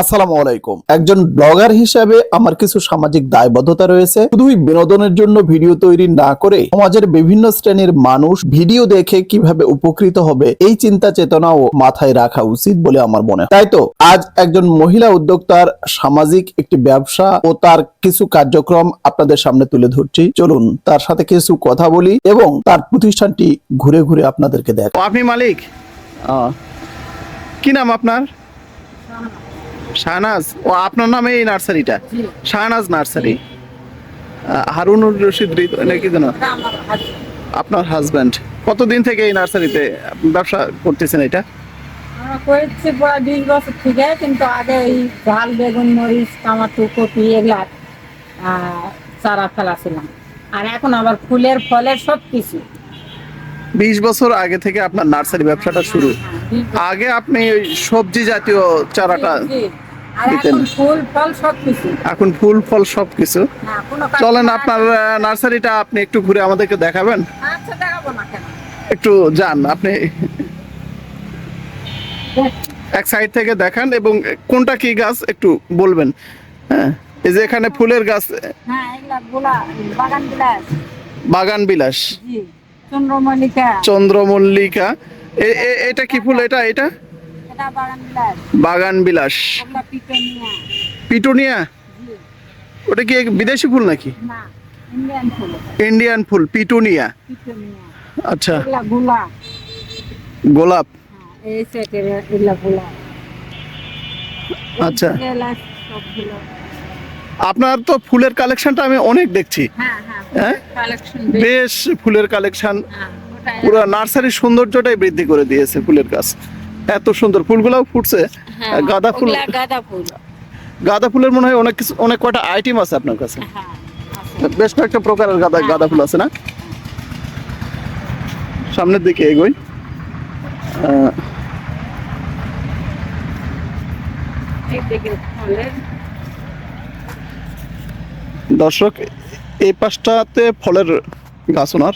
আসসালামু আলাইকুম। একজন ব্লগার হিসেবে আমার কিছু সামাজিক দায়বদ্ধতা রয়েছে। শুধুই বিনোদনের জন্য ভিডিও তৈরি না করে সমাজের বিভিন্ন শ্রেণির মানুষ ভিডিও দেখে কীভাবে উপকৃত হবে এই চিন্তা চেতনাও মাথায় রাখা উচিত বলে আমার মনে হয়। তাই তো আজ একজন মহিলা উদ্যোক্তার সামাজিক একটি ব্যবসা ও তার কিছু কার্যক্রম আপনাদের সামনে তুলে ধরছি। চলুন তার সাথে কিছু কথা বলি এবং তার প্রতিষ্ঠানটি ঘুরে ঘুরে আপনাদেরকে দেখ আপনি মালিক? কি নাম আপনার? শাহনাজ, ও আপনার নামে এই নার্সারিটা? শাহনাজ নার্সারি। হারুনুর রশিদ নাকি যেন? আপনার হাজব্যান্ড কতদিন থেকে এই নার্সারিতে ব্যবসা করতেছেন এটা? বছর থেকে, কিন্তু আগে ঝাল, বেগুন, মরিচ কপি এগুলা চারা আর এখন আবার ফুলের ফলের সব কিছু বিশ বছর আগে থেকে আপনার নার্সারি ব্যবসাটা শুরু। আগে আপনি ওই সবজি জাতীয় চারাটা দিতেন। এখন ফুল ফল সব কিছু এখন ফুল ফল সবকিছু। কোনো কাজ চলেন আপনার নার্সারিটা আপনি একটু ঘুরে আমাদেরকে দেখাবেন? আচ্ছা দেখাবো না কেন? একটু যান আপনি এক সাইড থেকে দেখান এবং কোনটা কি গাছ একটু বলবেন। হ্যাঁ এই যে এখানে ফুলের গাছ হ্যাঁ বাগান বিলাস। বাগান বিলাস। জি। চন্দ্রমল্লিকা। এটা কি ফুল? এটা এটা? বাগান বিলাস পিটনিয়া। ওটা কি বিদেশি ফুল নাকি? ইন্ডিয়ান ফুল। পিটুনিয়া। আচ্ছা। গোলাপ। হ্যাঁ, এই সেটের এগুলা গোলা আচ্ছা। আপনার তো ফুলের কালেকশনটা আমি অনেক দেখছি। হ্যাঁ হ্যাঁ হ্যাঁ? বেশ। ফুলের কালেকশন। হ্যাঁ পুরো নার্সারির সৌন্দর্যটাই বৃদ্ধি করে দিয়েছে ফুলের গাছ। এত সুন্দর ফুলগুলাও ফুটছে। গাঁদা ফুল গাঁদা ফুল। গাঁদা ফুলের মনে হয় অনেক কিছু অনেক কয়টা আইটেম আছে আপনার কাছে? বেশ কয়েকটা প্রকারের গাঁদা গাঁদা ফুল আছে না? সামনের দিকে এগোই। আহ, দর্শক এই পাশটাতে ফলের গাছ ওনার।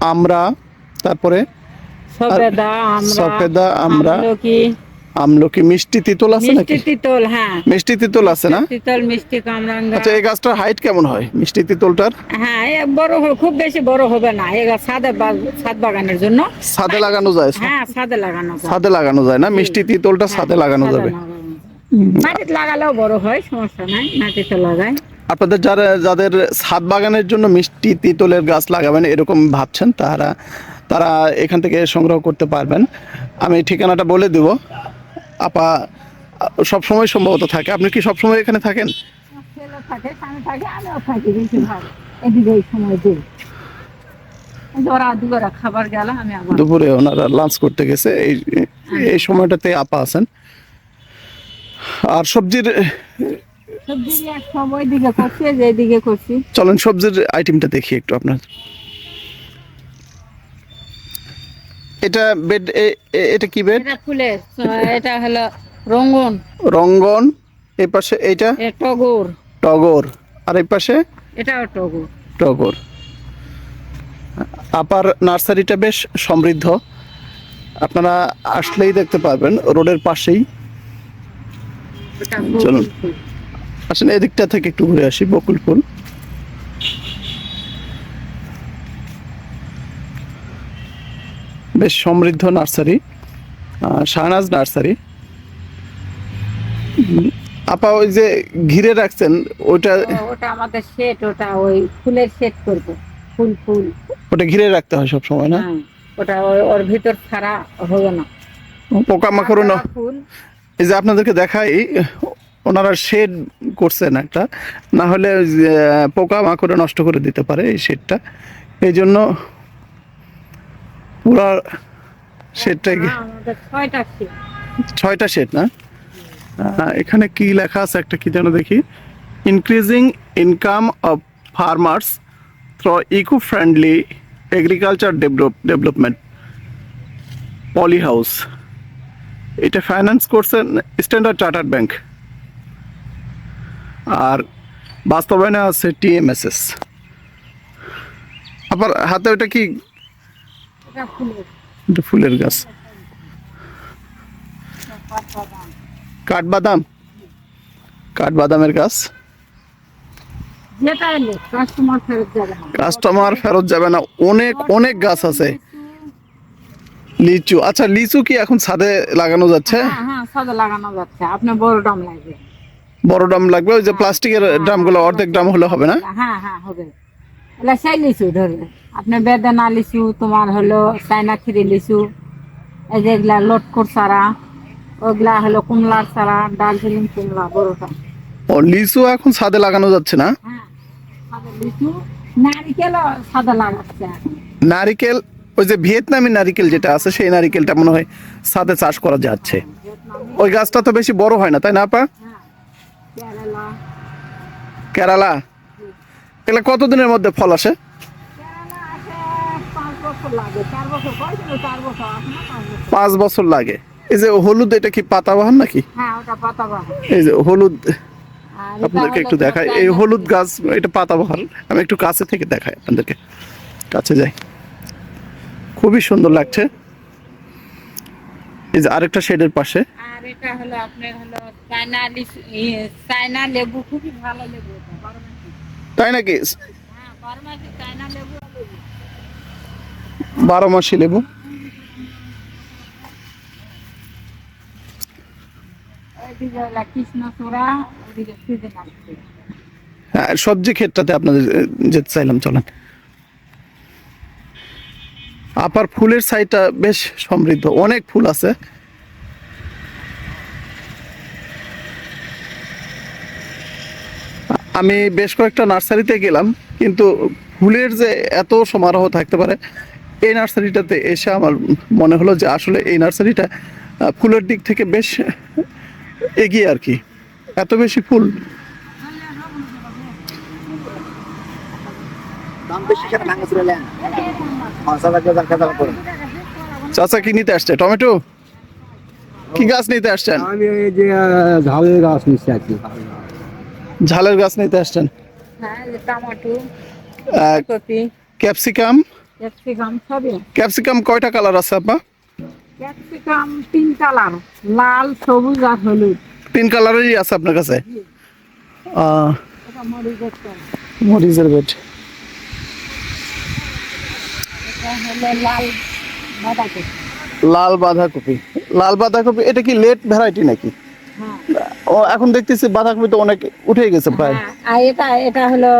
আমরা তারপরে সফেদা, আমরা। আমলকি। মিষ্টি তিতল আছে নাকি? মিষ্টি তিতল হ্যাঁ। মিষ্টি তিতল আছে না? তিতল মিষ্টি কামরাঙ্গা। আচ্ছা এই গাছটার হাইট কেমন হয় মিষ্টি তিতলটার? হ্যাঁ বড় হবে খুব বেশি বড় হবে না। এগুলা সাদে বা- ছাদ বাগানের জন্য। ছাদে লাগানো যায় হ্যাঁ সাদে লাগানো যায়। ছাদে লাগানো যায় না? মিষ্টি তিতলটা সাদে লাগানো যাবে। লাগানো যায়। মাটিতে লাগালেও বড় হয় সমস্যা নাই মাটিতে লাগায় আপনাদের যারা যাদের ছাদ বাগানের জন্য মিষ্টি তিতলের গাছ লাগাবেন এরকম ভাবছেন তারা তারা এখান থেকে সংগ্রহ করতে পারবেন। আমি ঠিকানাটা বলে দেব। আপা সব সময় সম্ভবত থাকে। আপনি কি সব সময় এখানে থাকেন দুপুরে ওনারা লাঞ্চ করতে গেছে। এই এই সময়টাতে আপা আছেন। আর সবজির চলেন সবজির আইটেমটা দেখি একটু আপনার। এটা বেড এটা কি বেড এটা এটা হলো রঙ্গন। রঙ্গন এই পাশে এইটা? এ টগর। টগর। আর এই পাশে? এটাও টগর। টগর। আপার নার্সারিটা বেশ সমৃদ্ধ। আপনারা আসলেই দেখতে পারবেন রোডের পাশেই। এটা চলুন। ফুল। আসেন এদিকটা থেকে একটু ঘুরে আসি বকুল ফুল বেশ সমৃদ্ধ নার্সারি শাহনাজ নার্সারি। আপা ওই যে ঘিরে রাখছেন ওইটা ও- ওটা আমাদের সেট ওটা ওই ফুলের সেট করব ফুল ফুল। ওটা ঘিরে রাখতে হয় সব সময় না? হ্যাঁ ওটা ওর ভিতর ছাড়া হবে না। পোকামাকড় না? ফুল। এই যে আপনাদেরকে দেখাই ওনারা শেড করছেন একটা না হলে পোকা মাকড়ে নষ্ট করে দিতে পারে এই শেডটা। এই জন্য পুরা শেডটাই হ্যাঁ, ছয়টা শেড। না? এখানে কি লেখা আছে একটা কি যেন দেখি? Increasing income of farmers through eco friendly agriculture develop development poly house এটা ফাইন্যান্স করছেন স্ট্যান্ডার্ড চার্টার্ড ব্যাংক আর বাস্তবায়নে আছে টিএমএসএস আবার হাতে ওটা কি? ফুলের। গাছ। কাঠবাদাম। কাঠবাদামের গাছ। কাস্টমার ফেরত যাবে না। অনেক অনেক গাছ আছে। লিচু। আচ্ছা লিচু কি এখন ছাদে লাগানো যাচ্ছে? হ্যাঁ হ্যাঁ সাদা লাগানো যাচ্ছে। আপনার বড় দাম লাগবে। বড় ড্রাম লাগবে? ওই যে প্লাস্টিকের ড্রামগুলো অর্ধেক ড্রাম হলে হবে না? হ্যাঁ হ্যাঁ হবে। এলা সেই লিচু ধরবে। আপনার বেদানা লিচু তোমার হলো চাইনা খিরি লিচু এই যে এগুলা লটকর চারা ওগুলা হলো কুমলার চারা দার্জিলিং কুমলা বড়টা ও লিচু এখন ছাদে লাগানো যাচ্ছে না? হ্যাঁ লিচু। নারিকেলও সাদা লাগাচ্ছে। এখন। নারিকেল ওই যে ভিয়েতনামি নারিকেল যেটা আছে, সেই নারিকেলটা মনে হয় ছাদে চাষ করা যাচ্ছে। ওই গাছটা তো বেশি বড় হয় না, তাই না, আপা? কেরালা। এগুলো কতদিনের মধ্যে ফল আসে? পাঁচ বছর লাগে। এই যে হলুদ, এটা কি পাতাবাহার নাকি? এই যে হলুদ, আপনাদেরকে একটু দেখাই। এই হলুদ গাছ, এটা পাতাবাহার আমি একটু কাছে থেকে দেখাই আপনাদেরকে। কাছে যাই। খুবই সুন্দর লাগছে। এই যে আরেকটা শেডের পাশে। আর এটা হলো আপনার হলো চায়না চায়না লেবু খুবই ভালো লেবু তাই নাকি? হ্যাঁ বারো মাসি লেবু। হ্যাঁ সবজি ক্ষেতটাতে আপনাদের যেতে চাইলাম চলেন। আপার ফুলের সাইডটা বেশ সমৃদ্ধ। অনেক ফুল আছে। আমি বেশ কয়েকটা নার্সারিতে গেলাম, কিন্তু ফুলের যে এত সমারোহ থাকতে পারে, এই নার্সারিটাতে এসে আমার মনে হলো যে আসলে এই নার্সারিটা ফুলের দিক থেকে বেশ এগিয়ে আর কি। এত বেশি ফুল বেশি সেটা ভাঙা করে চাচা কি নিতে আসছে? টমেটো? কি গাছ নিতে আসছেন? আমি এই যে ঝালের গাছ নিচ্ছি আর কি ঝালের গাছ। নিতে আসছেন? হ্যাঁ টমেটো ক্যাপসিকাম? ক্যাপসিকাম সবই। ক্যাপসিকাম কয়টা কালার আছে আপা? ক্যাপসিকাম তিন কালার লাল সবুজ আর হলুদ। তিন কালারেরই আছে আপনার কাছে? মরিচের বেড লাল বাঁধাকপি। লাল বাঁধাকপি লাল বাঁধাকপি এটা কি লেট ভ্যারাইটি নাকি? হ্যাঁ। ও এখন দেখতেছি বাঁধাকপি তো অনেক উঠে গেছে প্রায়। হ্যাঁ, আর এটা এটা হলো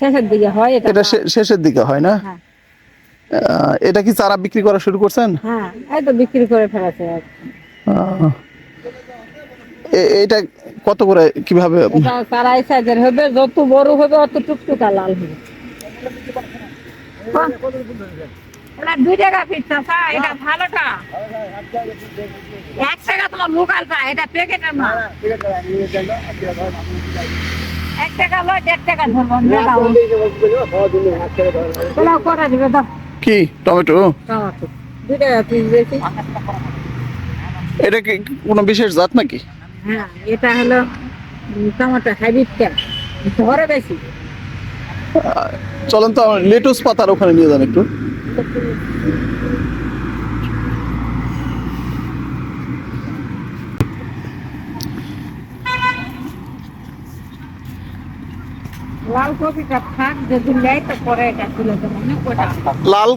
শেষের দিকে হয় এটা। এটা শেষের দিকে হয় না? হ্যাঁ। এটা কি চারা বিক্রি করা শুরু করছেন? হ্যাঁ এই তো বিক্রি করে ফেলেছে। এটা কত করে কীভাবে? সাইজের হবে যত বড় হবে অত টুকটুকা লাল হবে। দুই টাকা পিস এটা ভালোটা। এক টাকা তোমার লোকালটা এটা প্যাকেটের না এক টাকা লয় দেড় টাকা ধরবো দেখাও দিবে দাও। কি টমেটো? দুই টাকা পিস বেশি। এটা কি কোনো বিশেষ জাত নাকি? হ্যাঁ এটা হলো টমেটো হাইব্রিডটা ধরে বেশি। চলেন তো আমার লেটুস পাতার ওখানে নিয়ে যান একটু। লাল কপিটা থাক যদি নেয় তো পরে এটা তুলে দেবো লাল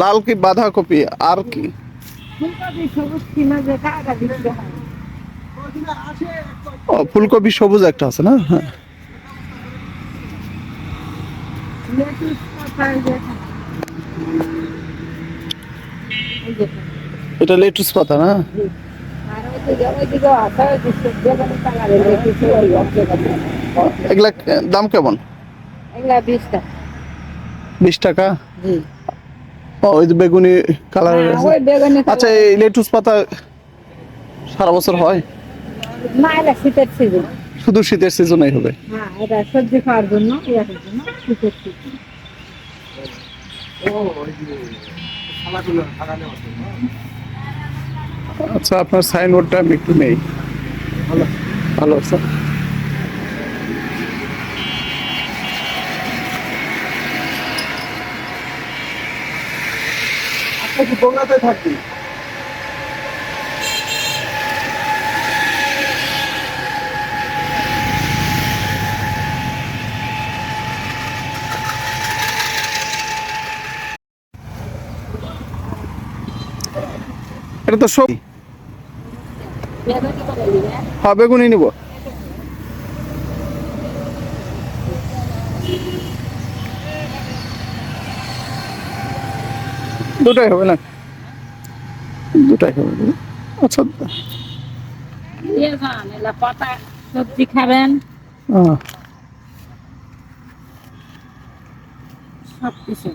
লাল কি বাঁধাকপি আর কি? ফুলকপি সবুজ একটা আছে না? হ্যাঁ। এটা লেটুস পাতা না। এগুলা দাম কেমন? বিশ টাকা? ওই বেগুনি বেগুনি আচ্ছা এই লেটুস পাতা সারা বছর হয়? না এটা শীতের সিজন শুধু শীতের সিজনেই হবে। হ্যাঁ এটা সবজি খাওয়ার জন্য ইয়ার জন্য শীতের সিজন আচ্ছা আপনার সাইনবোর্ডটা আমি একটু নেই। ভালো। ভালো আছে আপনি কি বগুড়াতে এটা তো সব হ্যাঁ বেগুনি নিব। দুটাই হবে না? দুটাই হবে আচ্ছা। পাতা সবজি খাবেন। আহ, সব কিছু